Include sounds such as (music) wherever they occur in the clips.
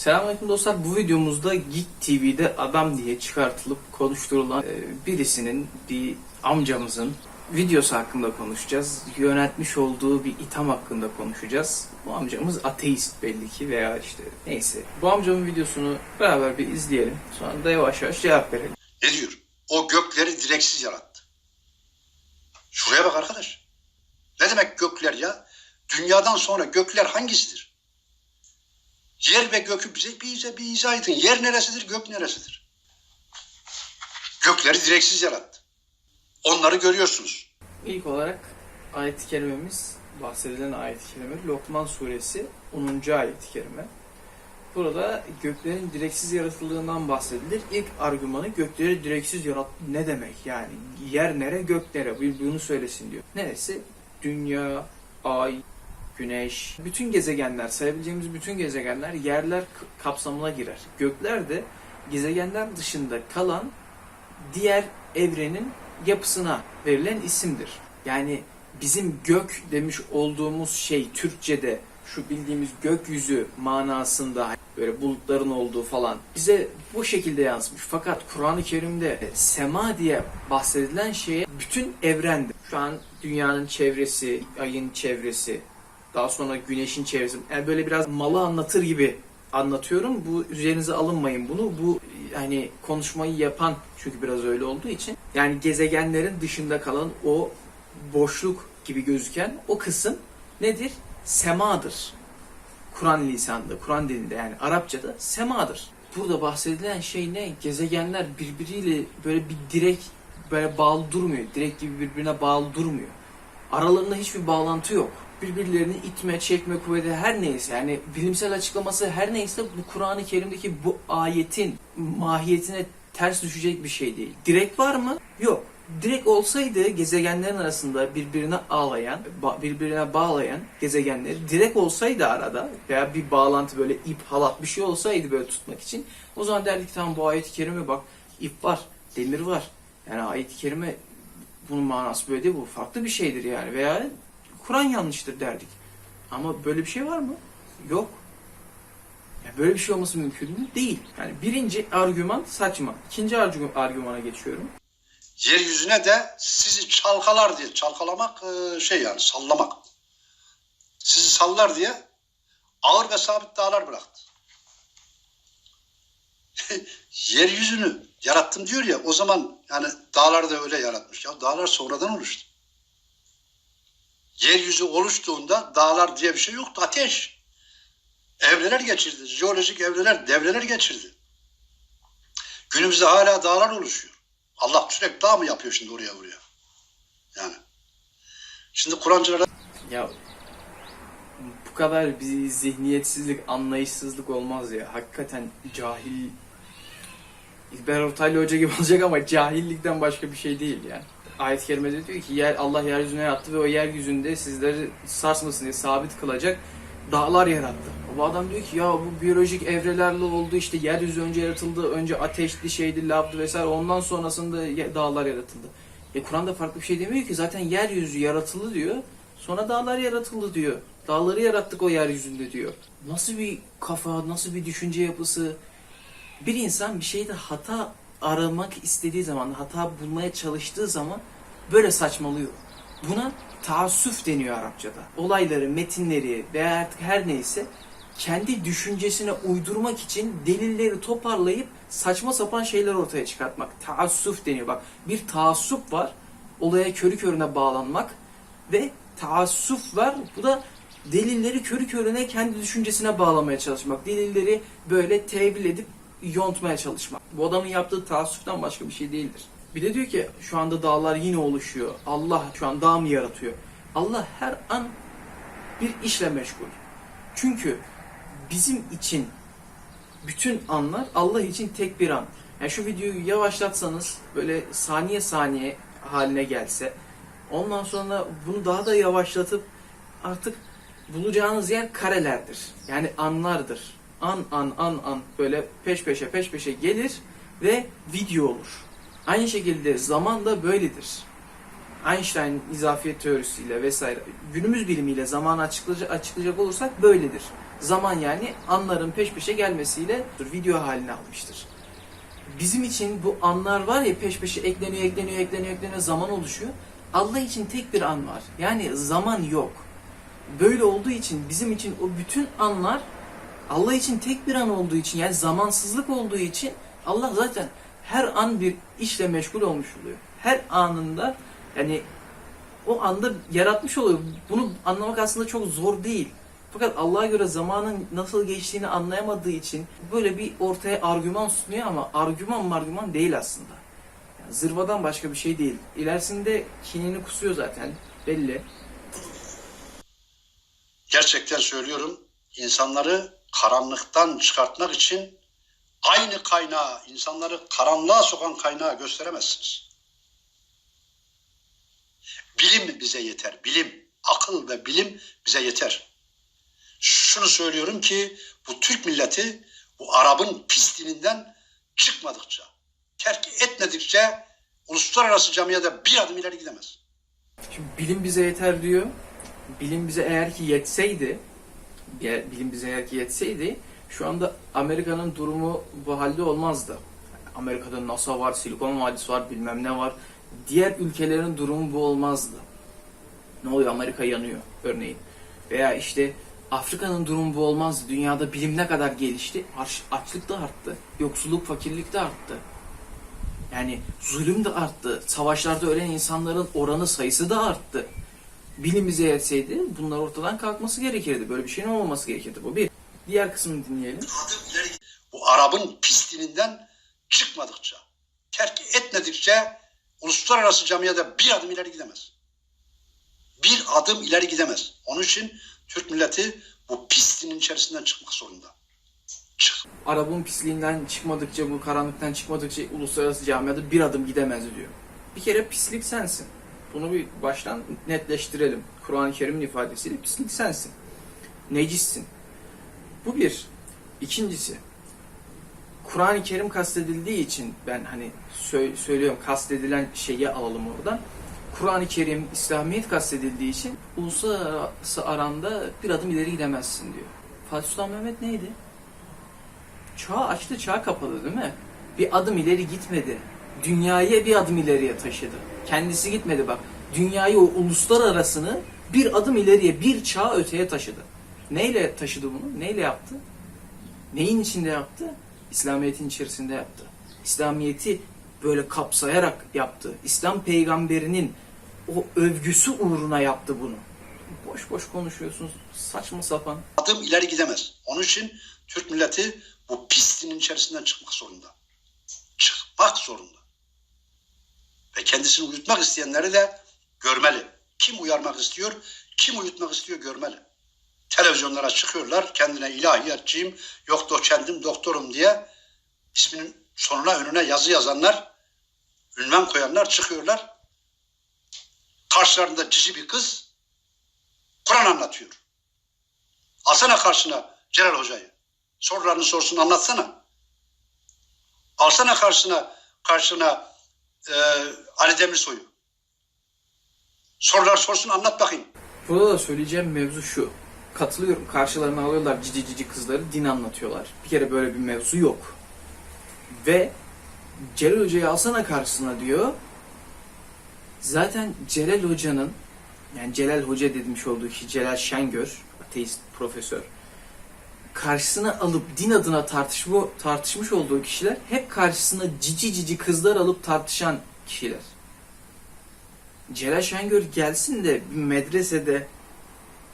Selamünaleyküm dostlar. Bu videomuzda Geek TV'de adam diye çıkartılıp konuşturulan e, birisinin, bir amcamızın videosu hakkında konuşacağız. Yönetmiş olduğu bir itham hakkında konuşacağız. Bu amcamız ateist belli ki veya işte neyse. Bu amcamın videosunu beraber bir izleyelim. Sonra da yavaş yavaş cevap verelim. Ne diyor? O gökleri direksiz yarattı. Şuraya bak arkadaş. Ne demek gökler ya? Dünyadan sonra gökler hangisidir? Yer ve gökü bize bir, izah, bir izah edin. Yer neresidir, gök neresidir? Gökleri direksiz yarattı. Onları görüyorsunuz. İlk olarak ayet-i kerimemiz, bahsedilen ayet-i kerime Lokman suresi 10. ayet-i kerime. Burada göklerin direksiz yaratıldığından bahsedilir. İlk argümanı gökleri direksiz yarattı ne demek? Yani yer nere gök nere? Bunu söylesin diyor. Neresi? Dünya, ay, güneş, bütün gezegenler, sayabileceğimiz bütün gezegenler yerler kapsamına girer. Gökler de gezegenler dışında kalan diğer evrenin yapısına verilen isimdir. Yani bizim gök demiş olduğumuz şey Türkçe'de şu bildiğimiz gökyüzü manasında böyle bulutların olduğu falan bize bu şekilde yansımış. Fakat Kur'an-ı Kerim'de sema diye bahsedilen şeye bütün evrendir. Şu an dünyanın çevresi, ayın çevresi, daha sonra güneşin çevresi. Yani böyle biraz malı anlatır gibi anlatıyorum. Bu üzerinize alınmayın bunu. Bu hani konuşmayı yapan çünkü biraz öyle olduğu için yani gezegenlerin dışında kalan o boşluk gibi gözüken o kısım nedir? Semadır. Kur'an lisanında, Kur'an dilinde yani Arapçada semadır. Burada bahsedilen şey ne? Gezegenler birbiriyle böyle bir direk böyle bağlı durmuyor. Direk gibi birbirine bağlı durmuyor. Aralarında hiçbir bağlantı yok. Birbirlerini itme, çekme kuvveti her neyse yani bilimsel açıklaması her neyse bu Kur'an-ı Kerim'deki bu ayetin mahiyetine ters düşecek bir şey değil. Direkt var mı? Yok. Direkt olsaydı gezegenlerin arasında birbirine ağlayan, birbirine bağlayan gezegenleri direkt olsaydı arada veya bir bağlantı böyle ip halat bir şey olsaydı böyle tutmak için o zaman derdik ki tamam bu ayet-i kerime bak ip var, demir var. Yani ayet-i kerime bunun manası böyle değil bu farklı bir şeydir yani veya Kur'an yanlıştır derdik. Ama böyle bir şey var mı? Yok. Ya böyle bir şey olması mümkün mü? Değil. Yani birinci argüman saçma. İkinci argü- argümana geçiyorum. Yeryüzüne de sizi çalkalar diye, çalkalamak e, şey yani sallamak. Sizi sallar diye ağır ve sabit dağlar bıraktı. (laughs) Yeryüzünü yarattım diyor ya o zaman yani dağlar da öyle yaratmış. Ya dağlar sonradan oluştu. Yeryüzü oluştuğunda dağlar diye bir şey yoktu. Ateş. Evreler geçirdi. Jeolojik evreler, devreler geçirdi. Günümüzde hala dağlar oluşuyor. Allah sürekli dağ mı yapıyor şimdi oraya buraya? Yani. Şimdi Kur'ancılara Ya bu kadar bir zihniyetsizlik, anlayışsızlık olmaz ya. Hakikaten cahil İlber Ortaylı Hoca gibi (laughs) olacak ama cahillikten başka bir şey değil yani. Ayet-i kerimede diyor ki yer Allah yeryüzüne yattı ve o yeryüzünde sizleri sarsmasın diye sabit kılacak dağlar yarattı. Bu adam diyor ki ya bu biyolojik evrelerle oldu işte yeryüzü önce yaratıldı. Önce ateşli şeydi, lavdı vesaire ondan sonrasında dağlar yaratıldı. E Kur'an'da farklı bir şey demiyor ki zaten yeryüzü yaratıldı diyor. Sonra dağlar yaratıldı diyor. Dağları yarattık o yeryüzünde diyor. Nasıl bir kafa, nasıl bir düşünce yapısı? Bir insan bir şeyde hata aramak istediği zaman, hata bulmaya çalıştığı zaman böyle saçmalıyor. Buna taassüf deniyor Arapçada. Olayları, metinleri veya artık her neyse kendi düşüncesine uydurmak için delilleri toparlayıp saçma sapan şeyler ortaya çıkartmak. Taassüf deniyor. Bak bir taassup var. Olaya körü körüne bağlanmak ve taassüf var. Bu da delilleri körü körüne kendi düşüncesine bağlamaya çalışmak. Delilleri böyle tevil edip yontmaya çalışmak. Bu adamın yaptığı taassüften başka bir şey değildir. Bir de diyor ki şu anda dağlar yine oluşuyor. Allah şu an dağ mı yaratıyor? Allah her an bir işle meşgul. Çünkü bizim için bütün anlar Allah için tek bir an. Yani şu videoyu yavaşlatsanız böyle saniye saniye haline gelse ondan sonra bunu daha da yavaşlatıp artık bulacağınız yer karelerdir. Yani anlardır. An an an an böyle peş peşe peş peşe gelir ve video olur. Aynı şekilde zaman da böyledir. Einstein izafiyet teorisiyle vesaire günümüz bilimiyle zamanı açıklayacak, açıklayacak olursak böyledir. Zaman yani anların peş peşe gelmesiyle video haline almıştır. Bizim için bu anlar var ya peş peşe ekleniyor, ekleniyor, ekleniyor, ekleniyor, zaman oluşuyor. Allah için tek bir an var. Yani zaman yok. Böyle olduğu için bizim için o bütün anlar Allah için tek bir an olduğu için yani zamansızlık olduğu için Allah zaten her an bir işle meşgul olmuş oluyor. Her anında yani o anda yaratmış oluyor. Bunu anlamak aslında çok zor değil. Fakat Allah'a göre zamanın nasıl geçtiğini anlayamadığı için böyle bir ortaya argüman sunuyor ama argüman margüman değil aslında. Yani zırvadan başka bir şey değil. İlerisinde kinini kusuyor zaten belli. Gerçekten söylüyorum insanları karanlıktan çıkartmak için aynı kaynağı, insanları karanlığa sokan kaynağı gösteremezsiniz. Bilim bize yeter, bilim, akıl ve bilim bize yeter. Şunu söylüyorum ki bu Türk milleti bu Arap'ın pis dininden çıkmadıkça, terk etmedikçe uluslararası camiada bir adım ileri gidemez. Şimdi bilim bize yeter diyor. Bilim bize eğer ki yetseydi, bilim bize eğer ki yetseydi, şu anda Amerika'nın durumu bu halde olmazdı. Amerika'da NASA var, Silikon Vadisi var, bilmem ne var. Diğer ülkelerin durumu bu olmazdı. Ne oluyor? Amerika yanıyor örneğin. Veya işte Afrika'nın durumu bu olmazdı. Dünyada bilim ne kadar gelişti? Aç- Açlık da arttı. Yoksulluk, fakirlik de arttı. Yani zulüm de arttı. Savaşlarda ölen insanların oranı sayısı da arttı. Bilim bize yetseydi bunlar ortadan kalkması gerekirdi. Böyle bir şeyin olmaması gerekirdi. Bu bir. Diğer kısmını dinleyelim. bu Arap'ın pis dininden çıkmadıkça, terk etmedikçe uluslararası camiada bir adım ileri gidemez. Bir adım ileri gidemez. Onun için Türk milleti bu pis dinin içerisinden çıkmak zorunda. Çık. Arap'ın pisliğinden çıkmadıkça, bu karanlıktan çıkmadıkça uluslararası camiada bir adım gidemez diyor. Bir kere pislik sensin. Bunu bir baştan netleştirelim. Kur'an-ı Kerim'in ifadesiyle pislik sensin. Necissin. Bu bir. İkincisi, Kur'an-ı Kerim kastedildiği için ben hani sö- söylüyorum kastedilen şeyi alalım oradan. Kur'an-ı Kerim, İslamiyet kastedildiği için uluslararası aranda bir adım ileri gidemezsin diyor. Fatih Sultan Mehmet neydi? Çağ açtı, çağ kapadı değil mi? Bir adım ileri gitmedi. Dünyayı bir adım ileriye taşıdı. Kendisi gitmedi bak. Dünyayı o uluslararasını bir adım ileriye, bir çağ öteye taşıdı. Neyle taşıdı bunu? Neyle yaptı? Neyin içinde yaptı? İslamiyet'in içerisinde yaptı. İslamiyet'i böyle kapsayarak yaptı. İslam peygamberinin o övgüsü uğruna yaptı bunu. Boş boş konuşuyorsunuz. Saçma sapan. Adım ileri gidemez. Onun için Türk milleti bu pis dinin içerisinden çıkmak zorunda. Çıkmak zorunda. Ve kendisini uyutmak isteyenleri de görmeli. Kim uyarmak istiyor, kim uyutmak istiyor görmeli. Televizyonlara çıkıyorlar, kendine ilahiyatçıyım, yok doçendim, doktorum diye isminin sonuna önüne yazı yazanlar, ünvan koyanlar çıkıyorlar. Karşılarında cici bir kız Kur'an anlatıyor. Alsana karşına Celal Hoca'yı. Sorularını sorsun anlatsana. Alsana karşına karşına e, Ali Demirsoy'u. Sorular sorsun anlat bakayım. Burada da söyleyeceğim mevzu şu. Katılıyorum. Karşılarına alıyorlar cici cici kızları din anlatıyorlar. Bir kere böyle bir mevzu yok. Ve Celal Hoca'yı alsana karşısına diyor. Zaten Celal Hoca'nın yani Celal Hoca demiş olduğu kişi Celal Şengör, ateist profesör. Karşısına alıp din adına tartışma, tartışmış olduğu kişiler hep karşısına cici cici kızlar alıp tartışan kişiler. Celal Şengör gelsin de bir medresede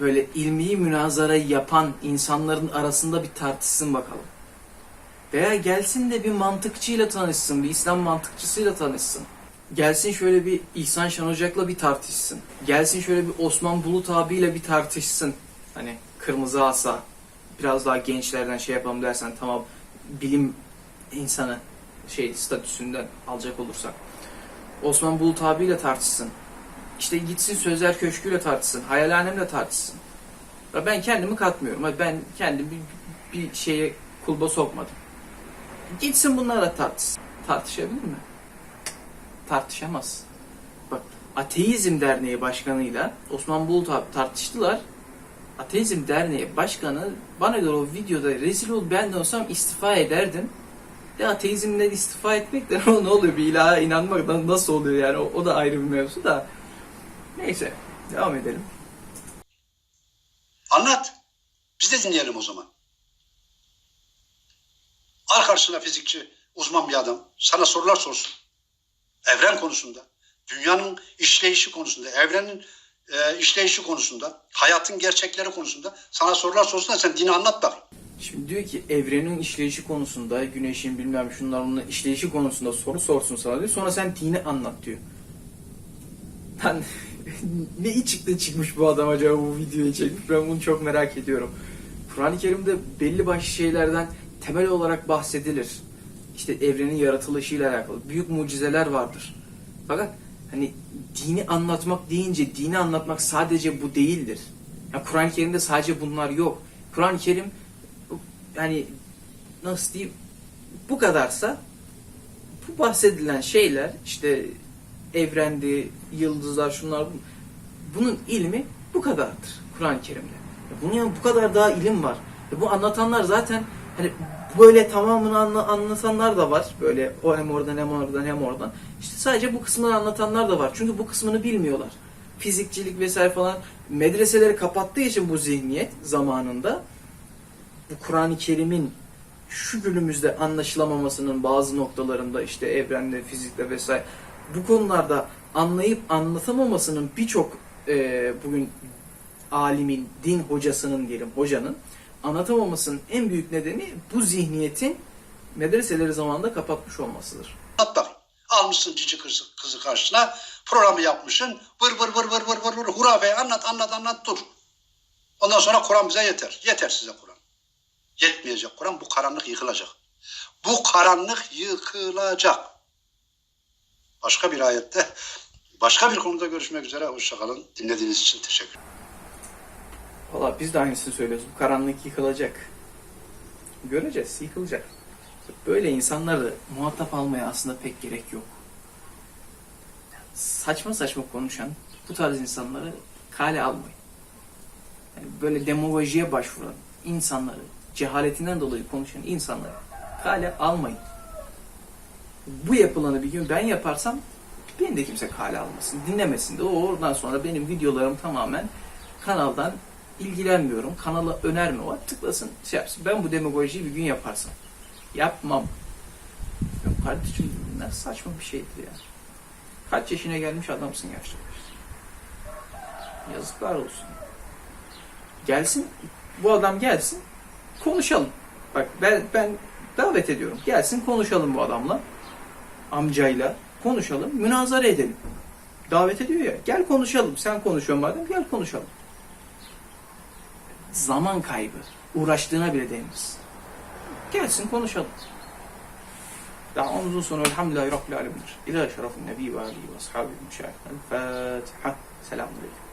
böyle ilmi münazara yapan insanların arasında bir tartışsın bakalım. Veya gelsin de bir mantıkçıyla tanışsın, bir İslam mantıkçısıyla tanışsın. Gelsin şöyle bir İhsan Şan Ocak'la bir tartışsın. Gelsin şöyle bir Osman Bulut abiyle bir tartışsın. Hani kırmızı asa, biraz daha gençlerden şey yapalım dersen tamam bilim insanı şey statüsünden alacak olursak. Osman Bulut abiyle tartışsın. İşte gitsin Sözler Köşkü'yle tartışsın. Hayalhanemle tartışsın. Ben kendimi katmıyorum. Ben kendimi bir, bir şeye kulba sokmadım. Gitsin bunlarla tartışsın. Tartışabilir mi? Tartışamaz. Bak Ateizm Derneği Başkanı'yla Osman Bulut abi tartıştılar. Ateizm Derneği Başkanı bana göre o videoda rezil ol ben de olsam istifa ederdim. De ateizmden istifa etmek de (laughs) ne oluyor bir ilaha inanmak da nasıl oluyor yani o, o da ayrı bir mevzu da. Neyse devam edelim. Anlat. Biz de dinleyelim o zaman. Al karşına fizikçi, uzman bir adam. Sana sorular sorsun. Evren konusunda, dünyanın işleyişi konusunda, evrenin e, işleyişi konusunda, hayatın gerçekleri konusunda sana sorular sorsun sen dini anlat bakayım. Şimdi diyor ki evrenin işleyişi konusunda, güneşin bilmem şunlar bunlar işleyişi konusunda soru sorsun sana diyor. Sonra sen dini anlat diyor. Lan (laughs) ne içikte çıkmış bu adam acaba bu videoyu çekmiş ben bunu çok merak ediyorum. Kur'an-ı Kerim'de belli başlı şeylerden temel olarak bahsedilir. İşte evrenin yaratılışıyla alakalı büyük mucizeler vardır. Fakat hani dini anlatmak deyince dini anlatmak sadece bu değildir. Yani Kur'an-ı Kerim'de sadece bunlar yok. Kur'an-ı Kerim yani nasıl diyeyim bu kadarsa bu bahsedilen şeyler işte evrendi, yıldızlar şunlar bunun ilmi bu kadardır Kur'an-ı Kerim'de. Bunun yani bu kadar daha ilim var. Bu anlatanlar zaten hani böyle tamamını anla- anlatanlar da var. Böyle o hem oradan hem oradan hem oradan. İşte sadece bu kısmını anlatanlar da var. Çünkü bu kısmını bilmiyorlar. Fizikçilik vesaire falan medreseleri kapattığı için bu zihniyet zamanında bu Kur'an-ı Kerim'in şu günümüzde anlaşılamamasının bazı noktalarında işte evrende, fizikte vesaire bu konularda anlayıp anlatamamasının birçok e, bugün alimin, din hocasının diyelim hocanın anlatamamasının en büyük nedeni bu zihniyetin medreseleri zamanında kapatmış olmasıdır. Bakayım. Almışsın cici kızı, kızı karşısına, programı yapmışsın, vır vır vır vır vır vır vır hurafeyi anlat anlat anlat dur. Ondan sonra Kur'an bize yeter. Yeter size Kur'an. Yetmeyecek Kur'an, bu karanlık yıkılacak. Bu karanlık yıkılacak. Başka bir ayette, başka bir konuda görüşmek üzere. Hoşçakalın. Dinlediğiniz için teşekkür Valla biz de aynısını söylüyoruz. Bu karanlık yıkılacak. Göreceğiz, yıkılacak. Böyle insanları muhatap almaya aslında pek gerek yok. Saçma saçma konuşan bu tarz insanları kale almayın. Yani böyle demagojiye başvuran insanları, cehaletinden dolayı konuşan insanları kale almayın. Bu yapılanı bir gün ben yaparsam beni de kimse kale almasın, dinlemesin de. Oradan sonra benim videolarım tamamen kanaldan ilgilenmiyorum. Kanala önerme var. Tıklasın, şey yapsın. Ben bu demagojiyi bir gün yaparsam. Yapmam. Ya kardeşim ne saçma bir şeydir ya. Kaç yaşına gelmiş adamsın yaşlı. Yazıklar olsun. Gelsin, bu adam gelsin, konuşalım. Bak ben, ben davet ediyorum. Gelsin konuşalım bu adamla. Amcayla konuşalım, münazara edelim. Davet ediyor ya. Gel konuşalım. Sen konuşuyorsun madem gel konuşalım. Zaman kaybı. Uğraştığına bile değmez. Gelsin konuşalım. Davamızın sonu elhamdülillahi rabbil alemindir. İlâ şerefin nebi ve alihi ve ashabihi müşahid. El Fatiha. Selamun aleyküm.